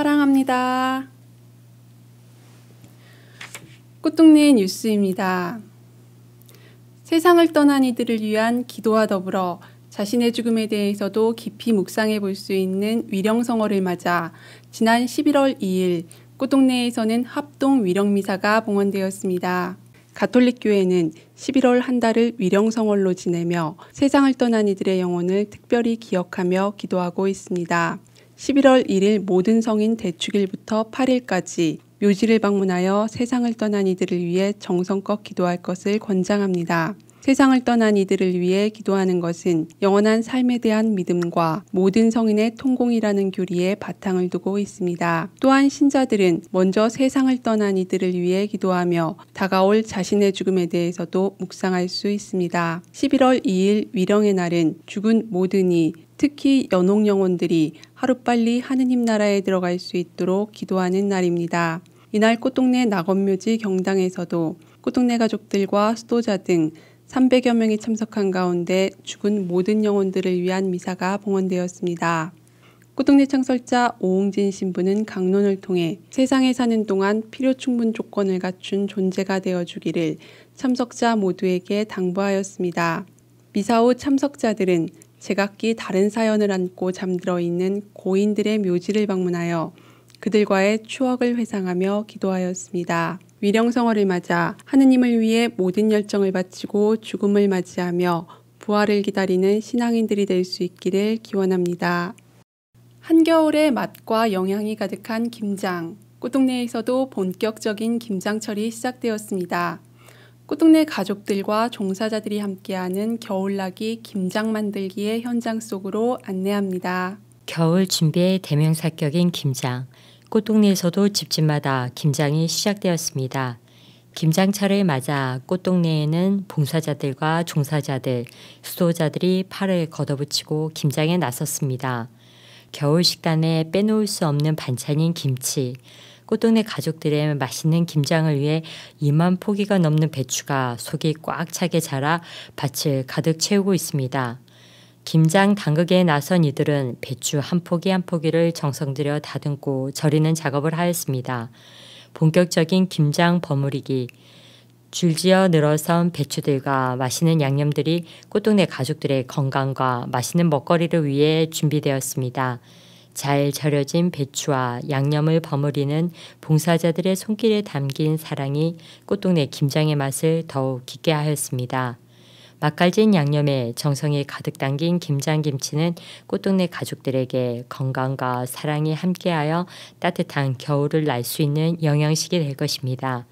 사랑합니다. 꽃동네 뉴스입니다. 세상을 떠난 이들을 위한 기도와 더불어 자신의 죽음에 대해서도 깊이 묵상해 볼 수 있는 위령성어를 맞아 지난 11월 2일 꽃동네에서는 합동 위령미사가 봉헌되었습니다. 가톨릭 교회는 11월 한 달을 위령성월로 지내며 세상을 떠난 이들의 영혼을 특별히 기억하며 기도하고 있습니다. 11월 1일 모든 성인 대축일부터 8일까지 묘지를 방문하여 세상을 떠난 이들을 위해 정성껏 기도할 것을 권장합니다. 세상을 떠난 이들을 위해 기도하는 것은 영원한 삶에 대한 믿음과 모든 성인의 통공이라는 교리에 바탕을 두고 있습니다. 또한 신자들은 먼저 세상을 떠난 이들을 위해 기도하며 다가올 자신의 죽음에 대해서도 묵상할 수 있습니다. 11월 2일 위령의 날은 죽은 모든 이 특히 연옥 영혼들이 하루빨리 하느님 나라에 들어갈 수 있도록 기도하는 날입니다. 이날 꽃동네 낙원묘지 경당에서도 꽃동네 가족들과 수도자 등 300여 명이 참석한 가운데 죽은 모든 영혼들을 위한 미사가 봉헌되었습니다. 꽃동네 창설자 오홍진 신부는 강론을 통해 세상에 사는 동안 필요 충분 조건을 갖춘 존재가 되어 주기를 참석자 모두에게 당부하였습니다. 미사 후 참석자들은 제각기 다른 사연을 안고 잠들어 있는 고인들의 묘지를 방문하여 그들과의 추억을 회상하며 기도하였습니다. 위령성어를 맞아 하느님을 위해 모든 열정을 바치고 죽음을 맞이하며 부활을 기다리는 신앙인들이 될 수 있기를 기원합니다. 한겨울의 맛과 영양이 가득한 김장. 꽃동네에서도 본격적인 김장철이 시작되었습니다. 꽃동네 가족들과 종사자들이 함께하는 겨울나기 김장 만들기의 현장 속으로 안내합니다. 겨울 준비의 대명사격인 김장. 꽃동네에서도 집집마다 김장이 시작되었습니다. 김장철을 맞아 꽃동네에는 봉사자들과 종사자들, 수도자들이 팔을 걷어붙이고 김장에 나섰습니다. 겨울 식단에 빼놓을 수 없는 반찬인 김치, 꽃동네 가족들의 맛있는 김장을 위해 2만 포기가 넘는 배추가 속이 꽉 차게 자라 밭을 가득 채우고 있습니다. 김장 담그기에 나선 이들은 배추 한 포기 한 포기를 정성 들여 다듬고 절이는 작업을 하였습니다. 본격적인 김장 버무리기, 줄지어 늘어선 배추들과 맛있는 양념들이 꽃동네 가족들의 건강과 맛있는 먹거리를 위해 준비되었습니다. 잘 절여진 배추와 양념을 버무리는 봉사자들의 손길에 담긴 사랑이 꽃동네 김장의 맛을 더욱 깊게 하였습니다. 맛깔진 양념에 정성이 가득 담긴 김장김치는 꽃동네 가족들에게 건강과 사랑이 함께하여 따뜻한 겨울을 날 수 있는 영양식이 될 것입니다.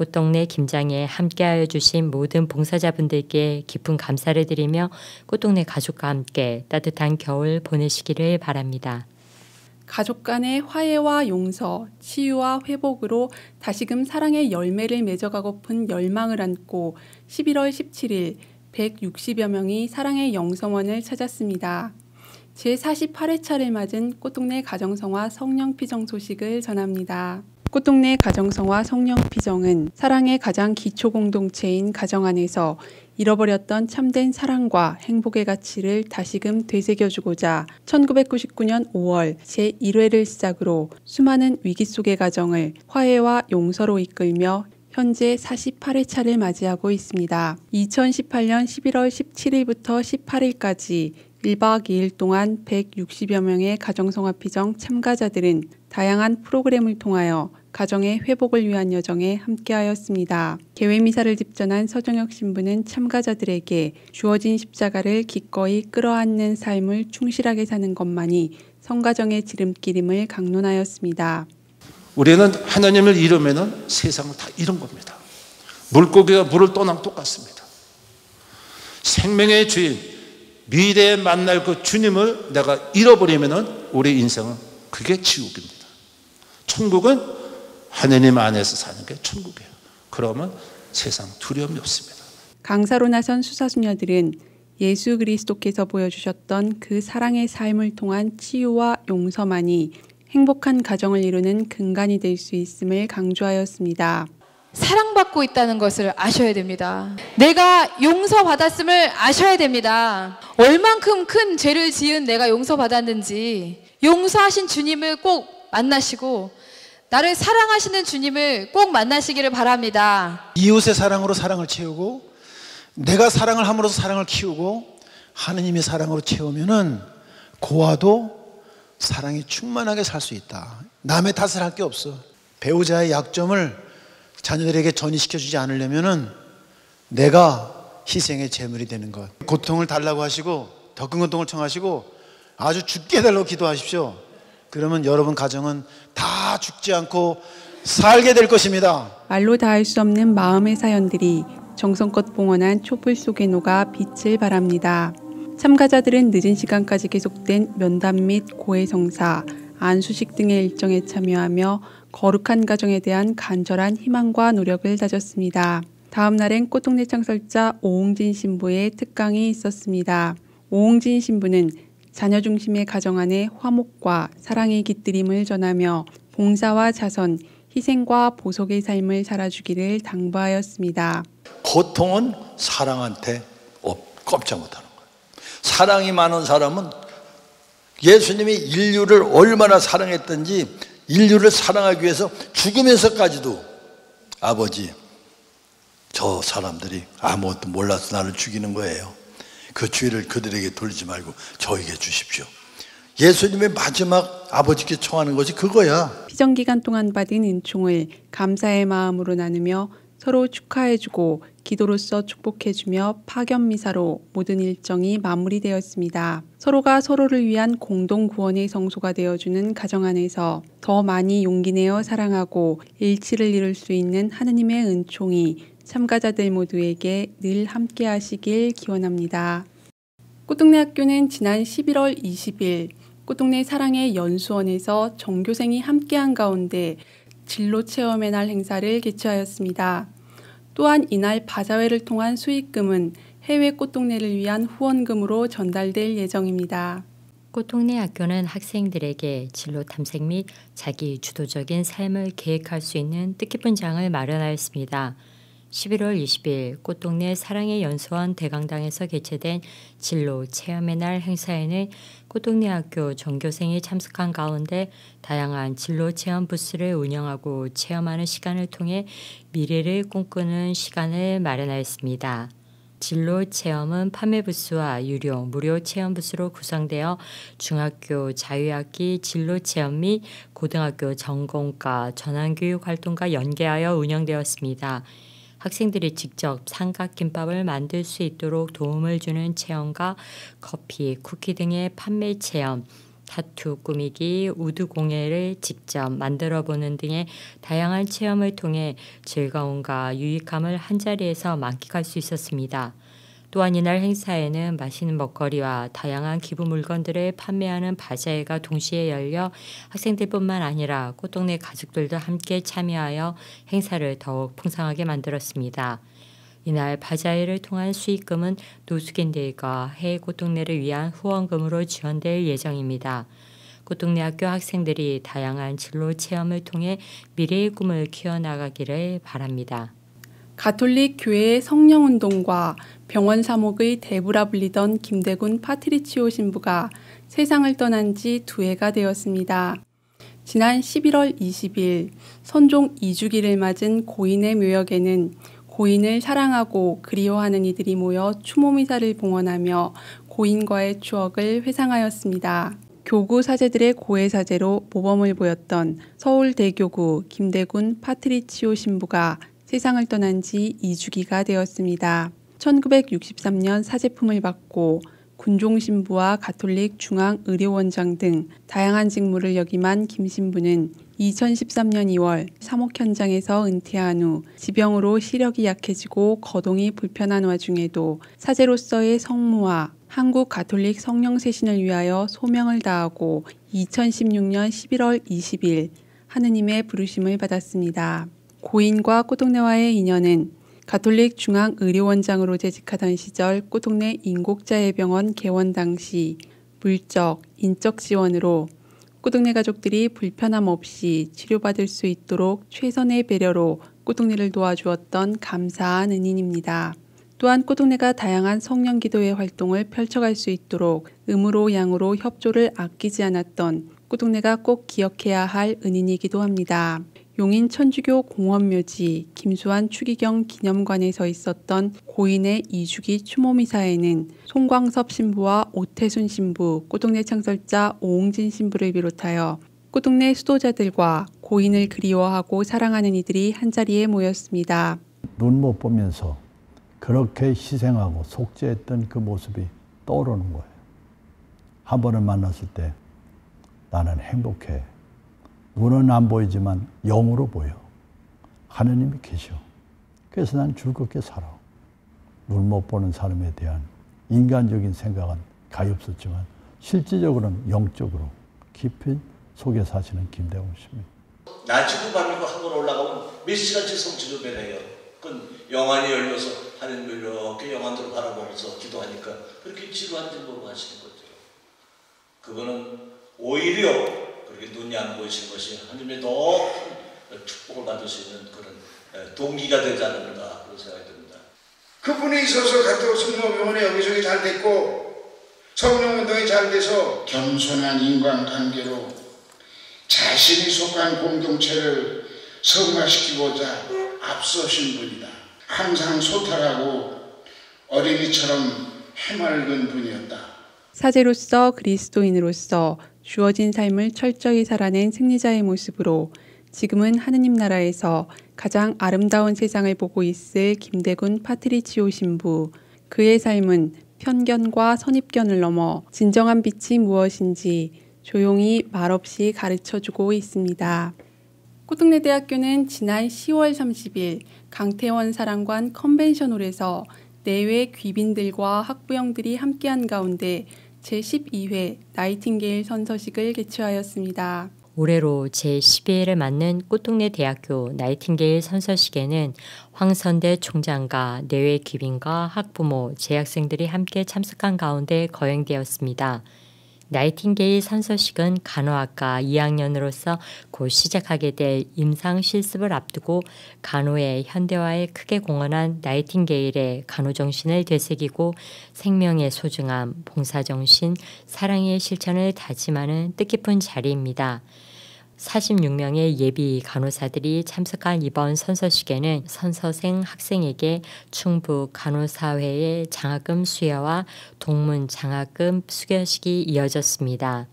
꽃동네 김장에 함께하여 주신 모든 봉사자분들께 깊은 감사를 드리며 꽃동네 가족과 함께 따뜻한 겨울 보내시기를 바랍니다. 가족 간의 화해와 용서, 치유와 회복으로 다시금 사랑의 열매를 맺어가고픈 열망을 안고 11월 17일 160여 명이 사랑의 영성원을 찾았습니다. 제48회차를 맞은 꽃동네 가정성화 성령피정 소식을 전합니다. 꽃동네 가정성화 성령피정은 사랑의 가장 기초 공동체인 가정 안에서 잃어버렸던 참된 사랑과 행복의 가치를 다시금 되새겨주고자 1999년 5월 제1회를 시작으로 수많은 위기 속의 가정을 화해와 용서로 이끌며 현재 48회차를 맞이하고 있습니다. 2018년 11월 17일부터 18일까지 1박 2일 동안 160여 명의 가정성화피정 참가자들은 다양한 프로그램을 통하여 가정의 회복을 위한 여정에 함께하였습니다. 개회미사를 집전한 서정혁 신부는 참가자들에게 주어진 십자가를 기꺼이 끌어안는 삶을 충실하게 사는 것만이 성가정의 지름길임을 강론하였습니다. 우리는 하나님을 잃으면 세상을 다 잃은 겁니다. 물고기가 물을 떠나면 똑같습니다. 생명의 주인, 미래에 만날 그 주님을 내가 잃어버리면 우리 인생은 그게 지옥입니다. 천국은 하나님 안에서 사는 게 천국이에요. 그러면 세상 두려움이 없습니다. 강사로 나선 수사수녀들은 예수 그리스도께서 보여주셨던 그 사랑의 삶을 통한 치유와 용서만이 행복한 가정을 이루는 근간이 될 수 있음을 강조하였습니다. 사랑받고 있다는 것을 아셔야 됩니다. 내가 용서받았음을 아셔야 됩니다. 얼만큼 큰 죄를 지은 내가 용서받았는지 용서하신 주님을 꼭 만나시고 나를 사랑하시는 주님을 꼭 만나시기를 바랍니다. 이웃의 사랑으로 사랑을 채우고 내가 사랑을 함으로써 사랑을 키우고 하느님의 사랑으로 채우면은 고아도 사랑이 충만하게 살 수 있다. 남의 탓을 할 게 없어. 배우자의 약점을 자녀들에게 전이시켜 주지 않으려면은 내가 희생의 제물이 되는 것. 고통을 달라고 하시고 더 큰 고통을 청하시고 아주 죽게 해달라고 기도하십시오. 그러면 여러분 가정은 다 죽지 않고 살게 될 것입니다. 말로 닿을 수 없는 마음의 사연들이 정성껏 봉헌한 촛불 속에 녹아 빛을 발합니다. 참가자들은 늦은 시간까지 계속된 면담 및 고해성사, 안수식 등의 일정에 참여하며 거룩한 가정에 대한 간절한 희망과 노력을 다졌습니다. 다음 날엔 꽃동네 창설자 오홍진 신부의 특강이 있었습니다. 오홍진 신부는 자녀 중심의 가정 안에 화목과 사랑의 깃들임을 전하며 봉사와 자선, 희생과 보석의 삶을 살아주기를 당부하였습니다. 고통은 사랑한테 꼼짝 못하는 거예요. 사랑이 많은 사람은 예수님이 인류를 얼마나 사랑했던지 인류를 사랑하기 위해서 죽으면서까지도 아버지 저 사람들이 아무것도 몰라서 나를 죽이는 거예요. 그 죄를 그들에게 돌리지 말고 저에게 주십시오. 예수님의 마지막 아버지께 청하는 것이 그거야. 피정 기간 동안 받은 은총을 감사의 마음으로 나누며 서로 축하해주고 기도로서 축복해주며 파견 미사로 모든 일정이 마무리되었습니다. 서로가 서로를 위한 공동 구원의 성소가 되어주는 가정 안에서 더 많이 용기 내어 사랑하고 일치를 이룰 수 있는 하느님의 은총이 참가자들 모두에게 늘 함께 하시길 기원합니다. 꽃동네 학교는 지난 11월 20일 꽃동네 사랑의 연수원에서 전교생이 함께한 가운데 진로 체험의 날 행사를 개최하였습니다. 또한 이날 바자회를 통한 수익금은 해외 꽃동네를 위한 후원금으로 전달될 예정입니다. 꽃동네 학교는 학생들에게 진로 탐색 및 자기 주도적인 삶을 계획할 수 있는 뜻깊은 장을 마련하였습니다. 11월 20일 꽃동네 사랑의 연수원 대강당에서 개최된 진로 체험의 날 행사에는 꽃동네 학교 전교생이 참석한 가운데 다양한 진로 체험 부스를 운영하고 체험하는 시간을 통해 미래를 꿈꾸는 시간을 마련하였습니다. 진로 체험은 판매 부스와 유료, 무료 체험 부스로 구성되어 중학교 자유학기 진로 체험 및 고등학교 전공과 전환교육 활동과 연계하여 운영되었습니다. 학생들이 직접 삼각김밥을 만들 수 있도록 도움을 주는 체험과 커피, 쿠키 등의 판매 체험, 타투 꾸미기, 우드 공예를 직접 만들어 보는 등의 다양한 체험을 통해 즐거움과 유익함을 한자리에서 만끽할 수 있었습니다. 또한 이날 행사에는 맛있는 먹거리와 다양한 기부 물건들을 판매하는 바자회가 동시에 열려 학생들뿐만 아니라 꽃동네 가족들도 함께 참여하여 행사를 더욱 풍성하게 만들었습니다. 이날 바자회를 통한 수익금은 노숙인들과 해외 꽃동네를 위한 후원금으로 지원될 예정입니다. 꽃동네 학교 학생들이 다양한 진로 체험을 통해 미래의 꿈을 키워나가기를 바랍니다. 가톨릭 교회의 성령운동과 병원 사목의 대부라 불리던 김대군 파트리치오 신부가 세상을 떠난 지 두 해가 되었습니다. 지난 11월 20일 선종 2주기를 맞은 고인의 묘역에는 고인을 사랑하고 그리워하는 이들이 모여 추모미사를 봉헌하며 고인과의 추억을 회상하였습니다. 교구 사제들의 고해 사제로 모범을 보였던 서울대교구 김대군 파트리치오 신부가 세상을 떠난 지 2주기가 되었습니다. 1963년 사제품을 받고 군종신부와 가톨릭 중앙의료원장 등 다양한 직무를 역임한 김 신부는 2013년 2월 사목 현장에서 은퇴한 후 지병으로 시력이 약해지고 거동이 불편한 와중에도 사제로서의 성무와 한국 가톨릭 성령세신을 위하여 소명을 다하고 2016년 11월 20일 하느님의 부르심을 받았습니다. 고인과 꼬동네와의 인연은 가톨릭 중앙의료원장으로 재직하던 시절 꼬동네 인곡자해병원 개원 당시 물적, 인적 지원으로 꼬동네 가족들이 불편함 없이 치료받을 수 있도록 최선의 배려로 꼬동네를 도와주었던 감사한 은인입니다. 또한 꼬동네가 다양한 성령 기도회 활동을 펼쳐갈 수 있도록 음으로 양으로 협조를 아끼지 않았던 꼬동네가 꼭 기억해야 할 은인이기도 합니다. 용인 천주교 공원묘지 김수환 추기경 기념관에 서 있었던 고인의 이주기 추모미사에는 송광섭 신부와 오태순 신부, 꼬동네 창설자 오홍진 신부를 비롯하여 꼬동네 수도자들과 고인을 그리워하고 사랑하는 이들이 한자리에 모였습니다. 눈 못 보면서 그렇게 희생하고 속죄했던 그 모습이 떠오르는 거예요. 한 번을 만났을 때 나는 행복해. 눈은 안 보이지만 영으로 보여. 하느님이 계셔. 그래서 난 즐겁게 살아. 눈 못 보는 사람에 대한 인간적인 생각은 가엾었지만 실질적으로는 영적으로 깊은 속에 사시는 김대웅 씨입니다. 낮이고 밤이고 한번 올라가면 몇 시간씩 성취를 배해요. 그건 영안이 열려서 하나님을 이렇게 영안으로 바라보면서 기도하니까 그렇게 지루한 줄 모르고 하시는 거죠. 그거는 오히려 그렇게 눈이 안 보이신 것이 하나님의 더 축복을 받을 수 있는 그런 동기가 되지 않는가 그런 생각이 듭니다. 그분이 있어서 가토 성모병원이 여기저기 잘 됐고 성령 운동이 잘 돼서 겸손한 인간관계로 자신이 속한 공동체를 성화시키고자 앞서신 분이다. 항상 소탈하고 어린이처럼 해맑은 분이었다. 사제로서 그리스도인으로서 주어진 삶을 철저히 살아낸 승리자의 모습으로 지금은 하느님 나라에서 가장 아름다운 세상을 보고 있을 김대군 파트리치오 신부. 그의 삶은 편견과 선입견을 넘어 진정한 빛이 무엇인지 조용히 말없이 가르쳐 주고 있습니다. 꼬등내대학교는 지난 10월 30일 강태원 사랑관 컨벤션홀에서 내외 귀빈들과 학부형들이 함께한 가운데 제12회 나이팅게일 선서식을 개최하였습니다. 올해로 제12회를 맞는 꽃동네 대학교 나이팅게일 선서식에는 황선대 총장과 내외 귀빈과 학부모, 재학생들이 함께 참석한 가운데 거행되었습니다. 나이팅게일 선서식은 간호학과 2학년으로서 곧 시작하게 될 임상 실습을 앞두고 간호의 현대화에 크게 공헌한 나이팅게일의 간호정신을 되새기고 생명의 소중함, 봉사정신, 사랑의 실천을 다짐하는 뜻깊은 자리입니다. 46명의 예비 간호사들이 참석한 이번 선서식에는 선서생 학생에게 충북 간호사회의 장학금 수여와 동문 장학금 수여식이 이어졌습니다.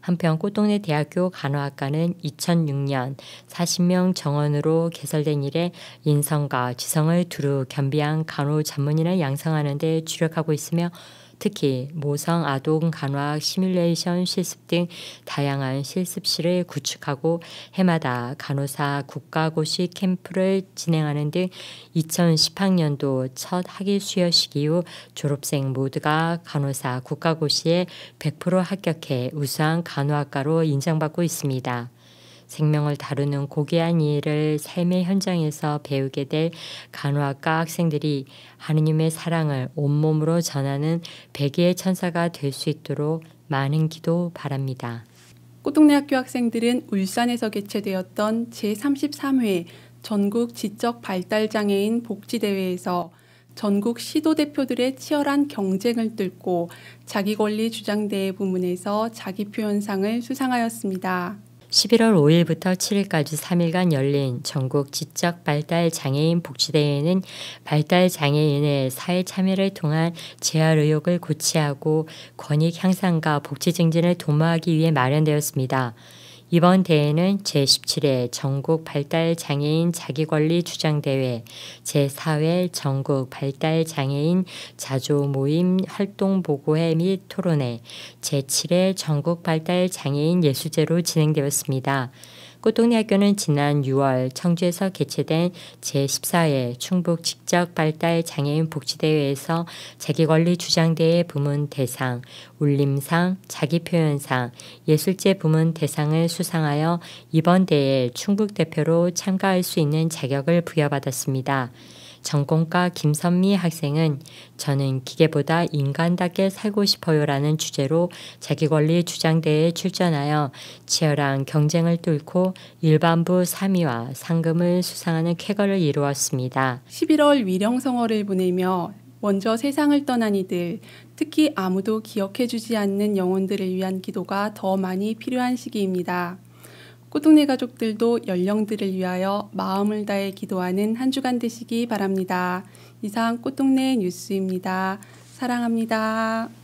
한편 꽃동네 대학교 간호학과는 2006년 40명 정원으로 개설된 이래 인성과 지성을 두루 겸비한 간호 전문인을 양성하는 데 주력하고 있으며 특히 모성 아동 간호학 시뮬레이션 실습 등 다양한 실습실을 구축하고 해마다 간호사 국가고시 캠프를 진행하는 등 2010학년도 첫 학위 수여식 이후 졸업생 모두가 간호사 국가고시에 100% 합격해 우수한 간호학과로 인정받고 있습니다. 생명을 다루는 고귀한 일을 삶의 현장에서 배우게 될 간호학과 학생들이 하느님의 사랑을 온몸으로 전하는 백의의 천사가 될 수 있도록 많은 기도 바랍니다. 꼬동네 학교 학생들은 울산에서 개최되었던 제33회 전국 지적 발달 장애인 복지 대회에서 전국 시도 대표들의 치열한 경쟁을 뚫고 자기 권리 주장대회 부문에서 자기 표현상을 수상하였습니다. 11월 5일부터 7일까지 3일간 열린 전국 지적 발달 장애인 복지대회는 발달 장애인의 사회 참여를 통한 재활 의욕을 고취하고 권익 향상과 복지 증진을 도모하기 위해 마련되었습니다. 이번 대회는 제17회 전국 발달 장애인 자기권리 주장대회, 제4회 전국 발달 장애인 자조 모임 활동 보고회 및 토론회, 제7회 전국 발달 장애인 예술제로 진행되었습니다. 꽃동네학교는 지난 6월 청주에서 개최된 제14회 충북 직접 발달 장애인 복지대회에서 자기권리 주장대회 부문 대상, 울림상, 자기표현상, 예술제 부문 대상을 수상하여 이번 대회 충북 대표로 참가할 수 있는 자격을 부여받았습니다. 전공과 김선미 학생은 저는 기계보다 인간답게 살고 싶어요라는 주제로 자기권리 주장대회에 출전하여 치열한 경쟁을 뚫고 일반부 3위와 상금을 수상하는 쾌거를 이루었습니다. 11월 위령성어를 보내며 먼저 세상을 떠난 이들, 특히 아무도 기억해주지 않는 영혼들을 위한 기도가 더 많이 필요한 시기입니다. 꼬동네 가족들도 연령들을 위하여 마음을 다해 기도하는 한 주간 되시기 바랍니다. 이상 꼬동네 뉴스입니다. 사랑합니다.